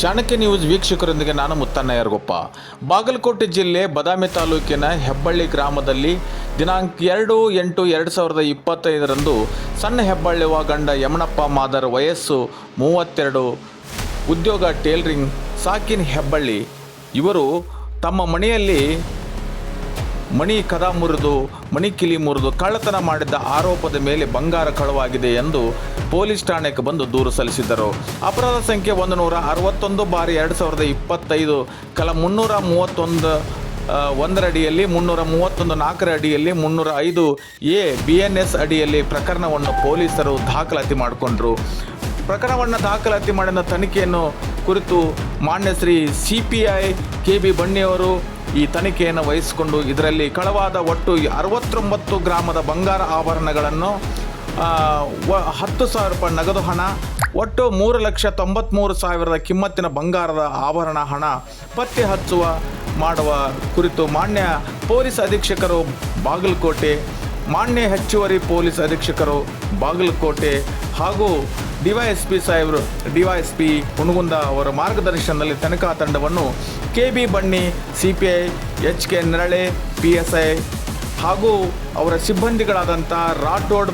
Chanakya news ವೀಕ್ಷಕರೊಂದಿಗೆ ನಾನು ಮುತ್ತಣ್ಣಯ್ಯರ್ಗೊಪ್ಪ ಬಾಗಲಕೋಟೆ ಜಿಲ್ಲೆ ಬದಾಮಿ ತಾಲೂಕಿನ ಹೆಬ್ಬಳ್ಳಿ ಗ್ರಾಮದಲ್ಲಿ ದಿನಾಂಕ ಎರಡು ಎಂಟು ಎರಡು ಸಾವಿರದ ಇಪ್ಪತ್ತೈದರಂದು ಸಣ್ಣ ಹೆಬ್ಬಳ್ಳಿ ಗಂಡ ಯಮನಪ್ಪ ಮಾದರ್ ವಯಸ್ಸು ಮೂವತ್ತೆರಡು, ಉದ್ಯೋಗ ಟೇಲರಿಂಗ್ ಸಾಕಿನ್ ಹೆಬ್ಬಳ್ಳಿ. ಇವರು ತಮ್ಮ ಮನೆಯಲ್ಲಿ ಮಣಿ ಕದ ಮುರಿದು, ಮಣಿ ಕಿಲಿ ಮುರಿದು ಕಳ್ಳತನ ಮಾಡಿದ್ದ ಆರೋಪದ ಮೇಲೆ ಬಂಗಾರ ಕಳವಾಗಿದೆ ಎಂದು ಪೊಲೀಸ್ ಠಾಣೆಗೆ ಬಂದು ದೂರು ಸಲ್ಲಿಸಿದ್ದರು. ಅಪರಾಧ ಸಂಖ್ಯೆ ಒಂದು ನೂರ ಅರವತ್ತೊಂದು ಬಾರಿ ಎರಡು ಸಾವಿರದ ಇಪ್ಪತ್ತೈದು ಕಲ ಮುನ್ನೂರ ಮೂವತ್ತೊಂದು ಒಂದರ ಅಡಿಯಲ್ಲಿ ಮುನ್ನೂರ ಮೂವತ್ತೊಂದು ನಾಲ್ಕರ ಅಡಿಯಲ್ಲಿ ಮುನ್ನೂರ ಐದು ಎ ಬಿ ಎನ್ ಎಸ್ ಅಡಿಯಲ್ಲಿ ಪ್ರಕರಣವನ್ನು ಪೊಲೀಸರು ದಾಖಲಾತಿ ಮಾಡಿಕೊಂಡರು. ಪ್ರಕರಣವನ್ನು ದಾಖಲಾತಿ ಮಾಡಿದ ತನಿಖೆಯನ್ನು ಕುರಿತು ಮಾನ್ಯ Shri C P I K B ಬಣ್ಣಿಯವರು ಈ ತನಿಖೆಯನ್ನು ವಹಿಸಿಕೊಂಡು ಇದರಲ್ಲಿ ಕಳವಾದ ಒಟ್ಟು ಅರವತ್ತೊಂಬತ್ತು ಗ್ರಾಮದ ಬಂಗಾರ ಆಭರಣಗಳನ್ನು ಹತ್ತು ಸಾವಿರ ರೂಪಾಯಿ ನಗದು ಹಣ, ಒಟ್ಟು ಮೂರು ಲಕ್ಷ ತೊಂಬತ್ತ್ಮೂರು ಸಾವಿರದ ಕಿಮ್ಮತ್ತಿನ ಬಂಗಾರದ ಆಭರಣ ಹಣ ಪತ್ತೆ ಹಚ್ಚುವ ಮಾಡುವ ಕುರಿತು ಮಾನ್ಯ ಪೊಲೀಸ್ ಅಧೀಕ್ಷಕರು ಬಾಗಲಕೋಟೆ ಮಾನ್ಯ ಹೆಚ್ಚುವರಿ ಪೊಲೀಸ್ ಅಧೀಕ್ಷಕರು ಬಾಗಲಕೋಟೆ ಹಾಗೂ ಡಿವೈಎಸ್ಪಿ ಸಾಹೇಬರು ಡಿವೈಎಸ್ಪಿ ಹುಣಗುಂದ ಅವರ ಮಾರ್ಗದರ್ಶನದಲ್ಲಿ ತನಿಖಾ ತಂಡವನ್ನು K B Banni C P I H K Nerale P S I ಹಾಗೂ ಅವರ ಸಿಬ್ಬಂದಿಗಳಾದಂಥ ರಾಠೋಡ್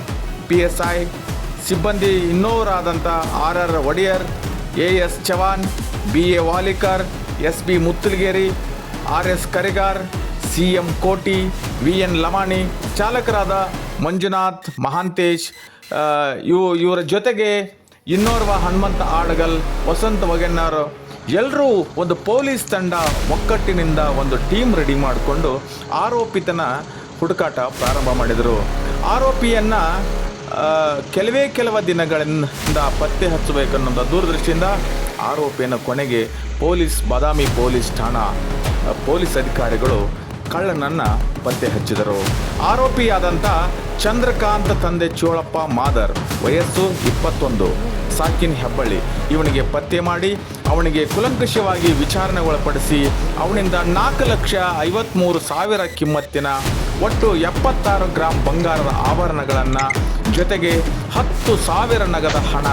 ಪಿ ಎಸ್ ಐ ಸಿಬ್ಬಂದಿ ಇನ್ನೋರಾದಂಥ R R Odeyar A S Chavan B A Walikar S B Muttalageri R S Karigar C M Koti, V N Lamani, ಚಾಲಕರಾದ Manjunath, Mahantesh ಇವು ಇವರ ಜೊತೆಗೆ ಇನ್ನೋರ್ವ ಹನುಮಂತ ಆಡಗಲ್, ವಸಂತ ವಗೆನ್ನಾರ್ ಎಲ್ಲರೂ ಒಂದು police ತಂಡ ಒಕ್ಕಟ್ಟಿನಿಂದ ಒಂದು ಟೀಮ್ ರೆಡಿ ಮಾಡಿಕೊಂಡು ಆರೋಪಿತನ ಹುಡುಕಾಟ ಪ್ರಾರಂಭ ಮಾಡಿದರು. ಆರೋಪಿಯನ್ನು ಕೆಲವೇ ಕೆಲವು ದಿನಗಳಿಂದ ಪತ್ತೆ ಹಚ್ಚಬೇಕನ್ನೋ ದೂರದೃಷ್ಟಿಯಿಂದ ಆರೋಪಿಯನ್ನು ಕೊನೆಗೆ ಪೊಲೀಸ್, ಬಾದಾಮಿ ಪೊಲೀಸ್ ಠಾಣಾ ಪೊಲೀಸ್ ಅಧಿಕಾರಿಗಳು ಕಳ್ಳನನ್ನು ಪತ್ತೆ ಹಚ್ಚಿದರು. ಆರೋಪಿಯಾದಂಥ ಚಂದ್ರಕಾಂತ್ ತಂದೆ ಚೋಳಪ್ಪ ಮಾದರ್, ವಯಸ್ಸು ಇಪ್ಪತ್ತೊಂದು. ಸಾಕಿನ್ ಹೆಬ್ಬಳ್ಳಿ. ಇವನಿಗೆ ಪತ್ತೆ ಮಾಡಿ, ಅವನಿಗೆ ಕುಲಂಕಷವಾಗಿ ವಿಚಾರಣೆಗೊಳಪಡಿಸಿ, ಅವನಿಂದ ನಾಲ್ಕು ಲಕ್ಷ ಐವತ್ಮೂರು ಸಾವಿರ ಕಿಮ್ಮತ್ತಿನ ಒಟ್ಟು ಎಪ್ಪತ್ತಾರು ಗ್ರಾಂ ಬಂಗಾರದ ಆಭರಣಗಳನ್ನು, ಜೊತೆಗೆ ಹತ್ತು ಸಾವಿರ ನಗದ ಹಣ,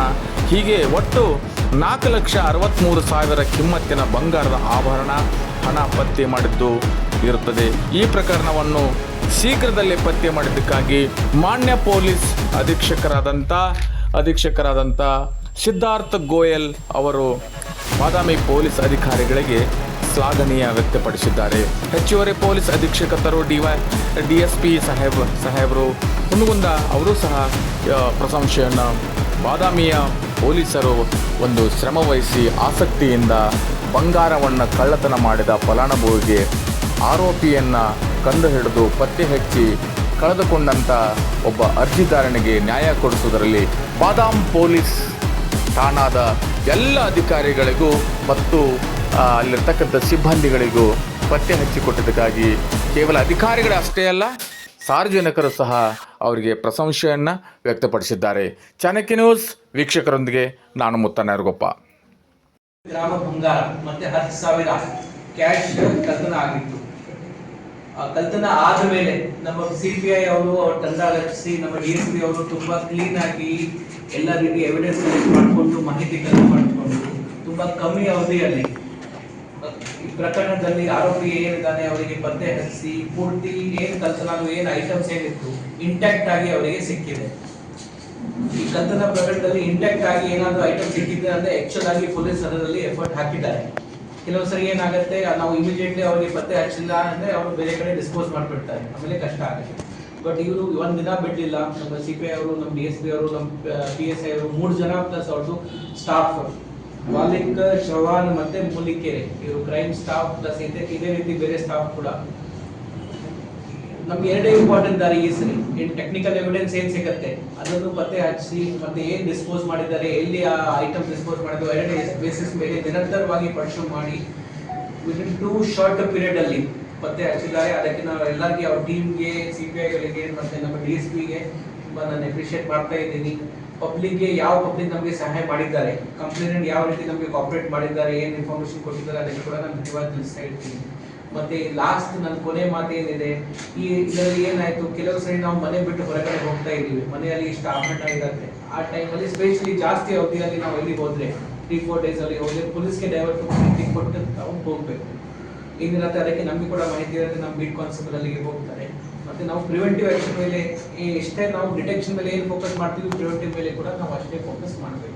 ಹೀಗೆ ಒಟ್ಟು ನಾಲ್ಕು ಲಕ್ಷ ಅರವತ್ತ್ಮೂರು ಸಾವಿರ ಕಿಮ್ಮತ್ತಿನ ಬಂಗಾರದ ಆಭರಣ ಹಣ ಪತ್ತೆ ಮಾಡಿದ್ದು. ಇರುತ್ತದೆ. ಈ ಪ್ರಕರಣವನ್ನು ಶೀಘ್ರದಲ್ಲೇ ಪತ್ತೆ ಮಾಡಿದ್ದಕ್ಕಾಗಿ ಮಾನ್ಯ ಪೊಲೀಸ್ ಅಧೀಕ್ಷಕರಾದಂಥ ಅಧೀಕ್ಷಕರಾದಂಥ ಸಿದ್ಧಾರ್ಥ ಗೋಯಲ್ ಅವರು ಬಾದಾಮಿ ಪೊಲೀಸ್ ಅಧಿಕಾರಿಗಳಿಗೆ ಶ್ಲಾಘನೀಯ ವ್ಯಕ್ತಪಡಿಸಿದ್ದಾರೆ. ಹೆಚ್ಚುವರಿ police ಅಧೀಕ್ಷಕರು D Y, D S P Saheb, ಸಾಹೇಬರು ಹುನಗುಂದ ಅವರು ಸಹ ಪ್ರಶಂಸೆಯನ್ನು ಬಾದಾಮಿಯ ಪೊಲೀಸರು ಒಂದು ಶ್ರಮವಹಿಸಿ ಆಸಕ್ತಿಯಿಂದ ಬಂಗಾರವನ್ನು ಕಳ್ಳತನ ಮಾಡಿದ ಫಲಾನುಭವಿಗೆ ಆರೋಪಿಯನ್ನು ಕಂಡುಹಿಡಿದು ಪತ್ತೆ ಹಚ್ಚಿ ಕಳೆದುಕೊಂಡಂಥ ಒಬ್ಬ ಅರ್ಜಿದಾರನಿಗೆ ನ್ಯಾಯ ಕೊಡಿಸುವುದರಲ್ಲಿ ಬಾದಾಮ್ ಪೊಲೀಸ್ ಠಾಣಾದ ಎಲ್ಲ ಅಧಿಕಾರಿಗಳಿಗೂ ಮತ್ತು ಅಲ್ಲಿರ್ತಕ್ಕಂಥ ಸಿಬ್ಬಂದಿಗಳಿಗೂ ಪತ್ತೆ ಹಚ್ಚಿಕೊಟ್ಟಿದ್ದಕ್ಕಾಗಿ ಕೇವಲ ಅಧಿಕಾರಿಗಳೇ ಅಷ್ಟೇ ಅಲ್ಲ, ಸಾರ್ವಜನಿಕರು ಸಹ ಅವರಿಗೆ ಪ್ರಶಂಸೆಯನ್ನು ವ್ಯಕ್ತಪಡಿಸಿದ್ದಾರೆ. ಚಾಣಕ್ಯ ನ್ಯೂಸ್ ವೀಕ್ಷಕರೊಂದಿಗೆ ನಾನು ಯರಗೊಪ್ಪ. ಗ್ರಾಮ ಬಂಗಾರ, ಮತ್ತೆ ಹತ್ತು ಸಾವಿರ ಕ್ಯಾಶ್ ಕಳ್ತನ ಆಗಿತ್ತು. ಆ ಕಳ್ತನ ಆದ ಮೇಲೆ ನಮ್ಮ ಸಿ ಪಿ ಐ ಅವರು ಅವ್ರ ತಂಡ ರಚಿಸಿ, ನಮ್ಮ ಡಿ ಎಸ್ ಪಿ ಅವರು ತುಂಬಾ ಕ್ಲೀನ್ ಆಗಿ ಎಲ್ಲ ರೀತಿ ಎವಿಡೆನ್ಸ್ ಕಲೆಕ್ಟ್ ಮಾಡಿಕೊಂಡು ಮಾಹಿತಿ ಕಲೆಕ್ಟ್ ಮಾಡಿಕೊಂಡು ತುಂಬಾ ಕಮ್ಮಿ ಅವಧಿಯಲ್ಲಿ. ಈ ಪ್ರಕರಣದಲ್ಲಿ ಆರೋಪಿ ಏನಿದ್ದಾನೆ ಅವರಿಗೆ ಪತ್ತೆ ಹಚ್ಚಿ, ಪೂರ್ತಿ ಏನ್ ಕಲ್ತನಾಗ ಏನ್ ಐಟಮ್ಸ್ ಏನಿತ್ತು ಇಂಟ್ಯಾಕ್ಟ್ ಆಗಿ ಅವರಿಗೆ ಸಿಕ್ಕಿದೆ. ಈ ಕಲ್ತನ ಪ್ರಕರಣದಲ್ಲಿ ಇಂಟ್ಯಾಕ್ಟ್ ಆಗಿ ಏನಾದ್ರು ಐಟಮ್ ಸಿಕ್ಕಿದೆ ಅಂದ್ರೆ ಆಕ್ಚುಲ್ ಆಗಿ ಪೊಲೀಸ್ ಅದರಲ್ಲಿ ಎಫರ್ಟ್ ಹಾಕಿದ್ದಾರೆ. ಕೆಲವು ಸರಿ ಏನಾಗುತ್ತೆ, ನಾವು ಇಮಿಡಿಯೇಟ್ಲಿ ಅವ್ರಿಗೆ ಪತ್ತೆ ಹಚ್ಚಿಲ್ಲ ಅಂದ್ರೆ ಅವರು ಬೇರೆ ಕಡೆ ಡಿಸ್ಪೋಸ್ ಮಾಡ್ಬಿಡ್ತಾರೆ. ಆಮೇಲೆ ಕಷ್ಟ ಆಗುತ್ತೆ. ಬಟ್ ಇವರು ಒಂದು ದಿನ ಬಿಡ್ಲಿಲ್ಲ. ನಮ್ಮ ಸಿ ಪಿ ಐ ಅವರು, ನಮ್ಮ ಡಿ ಎಸ್ ಪಿ ಅವರು, ನಮ್ಮ ಪಿ ಎಸ್ ಐ ಅವರು ಮೂರು ಜನ ಪ್ಲಸ್ ಅವ್ರದ್ದು ಸ್ಟಾಫ್ ಮಾಲಿಕ್ ಚವಾನ್ ಮತ್ತೆ ಮೂಲಿಕೆರೆ. ಇವರು ಕ್ರೈಮ್ ಸ್ಟಾಫ್ ಪ್ಲಸ್ ಇದೆ, ಇದೇ ರೀತಿ ಬೇರೆ ಸ್ಟಾಫ್ ಕೂಡ. ನಮ್ಗೆ ಎರಡೇ ಇಂಪಾರ್ಟೆಂಟ್ ದಾರಿ ಸರಿ. ಏನ್ ಟೆಕ್ನಿಕಲ್ ಎವಿಡೆನ್ಸ್ ಏನ್ ಸಿಗುತ್ತೆ? ಅದನ್ನು ಪತ್ತೆ ಹಚ್ಚಿ, ಮತ್ತೆ ಏನ್ ಡಿಸ್ಪೋಸ್ ಮಾಡಿದ್ದಾರೆ, ಎಲ್ಲಿ ಆ ಐಟಮ್ ಡಿಸ್ಪೋಸ್ ಮಾಡಿದ್ರು ಎರಡೇ ಬೇಸಿಸ್ ಮೇಲೆ ನಿರಂತರವಾಗಿ ಪರ್ಶು ಮಾಡಿ ವಿದಿನ್ ಟೂ ಶಾರ್ಟ್ ಪೀರಿಯಡ್ ಅಲ್ಲಿ ಪತ್ತೆ ಹಚ್ಚಿದ್ದಾರೆ. ಅದಕ್ಕೆ ನಾವು ಎಲ್ಲರಿಗೆ, ಅವ್ರ ಟೀಮ್ಗೆ ಸಿ ಪಿ ಐಗಳಿಗೆ ಮತ್ತೆ ನಮ್ಮ ಡಿ ಎಸ್ ಪಿಗೆ ತುಂಬಾ ನಾನು ಅಪ್ರಿಷಿಯೇಟ್ ಮಾಡ್ತಾ ಇದ್ದೀನಿ. ಪಬ್ಲಿಕ್ಗೆ ಯಾವ ಪಬ್ಲಿಕ್ ನಮಗೆ ಸಹಾಯ ಮಾಡಿದ್ದಾರೆ? ಕಂಪ್ಲೇಂಟ್ ಯಾವ ರೀತಿ ನಮಗೆ ಕಾಪರೇಟ್ ಮಾಡಿದ್ದಾರೆ? ಏನ್ ಇನ್ಫಾರ್ಮೇಶನ್ ಕೊಟ್ಟಿದ್ದಾರೆ? ಅದಕ್ಕೆ ಕೂಡ ನಾನು ಧನ್ಯವಾದ ತಿಳಿಸ್ತಾ ಇರ್ತೀನಿ. ಮತ್ತೆ ಲಾಸ್ಟ್ ನನ್ನ ಕೊನೆ ಮಾತು ಏನಿದೆ, ಈ ಇದರಲ್ಲಿ ಏನಾಯ್ತು, ಕೆಲವು ಸರಿ ನಾವು ಮನೆ ಬಿಟ್ಟು ಹೊರಗಡೆ ಹೋಗ್ತಾ ಇದೀವಿ. ಮನೆಯಲ್ಲಿ ಇಷ್ಟು ಆಭರಣ ಇರುತ್ತೆ. ಆ ಟೈಮಲ್ಲಿ ಸ್ಪೆಷಲಿ ಜಾಸ್ತಿ ಅವಧಿಯಲ್ಲಿ ನಾವು ಎಲ್ಲಿಗೆ ಹೋದ್ರೆ ತ್ರೀ ಫೋರ್ ಡೇಸ್ ಅಲ್ಲಿ ಹೋಗಿ ಪೊಲೀಸ್ಗೆ ಡೈವರ್ಟ್ ಕೊಟ್ಟು ನಾವು ಹೋಗ್ಬೇಕು. ಏನಿರುತ್ತೆ ಅದಕ್ಕೆ ನಮಗೆ ಕೂಡ ಮಾಹಿತಿ ಇರುತ್ತೆ ನಮ್ಮ ಬೀಟ್ ಕಾನ್ಸ್ಟೇಬಲ್ ಅಲ್ಲಿಗೆ ಹೋಗ್ತಾರೆ. ಮತ್ತೆ ನಾವು ಪ್ರಿವೆಂಟಿವ್ ಆಕ್ಷನ್ ಮೇಲೆ ಎಷ್ಟೇ ನಾವು ಡಿಟೆಕ್ಷನ್ ಮೇಲೆ ಏನು ಫೋಕಸ್ ಮಾಡ್ತೀವಿ ಪ್ರಿವೆಂಟಿವ್ ಮೇಲೆ ಕೂಡ ನಾವು ಅಷ್ಟೇ ಫೋಕಸ್ ಮಾಡಬೇಕು.